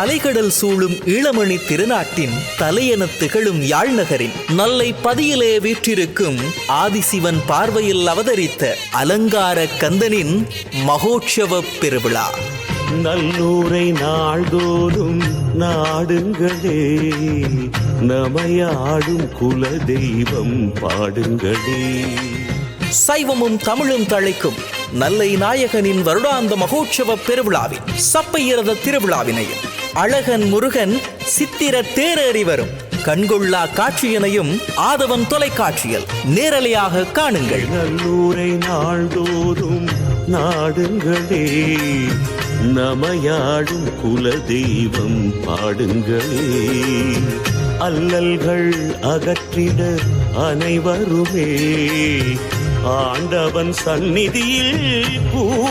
அலைகடல் சூழும் ஈழமணி திருநாட்டின் தலையென திகழும் யாழ்நகரின் நல்லை பதியிலே வீற்றிருக்கும் ஆதிசிவன் பார்வையில் அவதரித்த அலங்கார கந்தனின் மகோற்சவ பெருவிழா. நல்லூரை நாள்தோறும் நாடுங்களே நமையாடும் குல தெய்வம் பாடுங்களே. சைவமும் தமிழும் தழைக்கும் நல்லை நாயகனின் வருடாந்த மகோற்சவ பெருவிழாவின் சப்பையிரத திருவிழாவினையும் அழகன் முருகன் சித்திர தேரேறி வரும் கண்கொள்ளா காட்சியினையும் ஆதவன் தொலைக்காட்சியில் நேரலையாக காணுங்கள். நல்லூரை நாள்தோறும் நாடுங்களே நமையாடும் குல தெய்வம் பாடுங்களே. அல்லல்கள் அகற்றிட அனைவருமே ஆண்டவன் சந்நிதியில் கூடுங்களே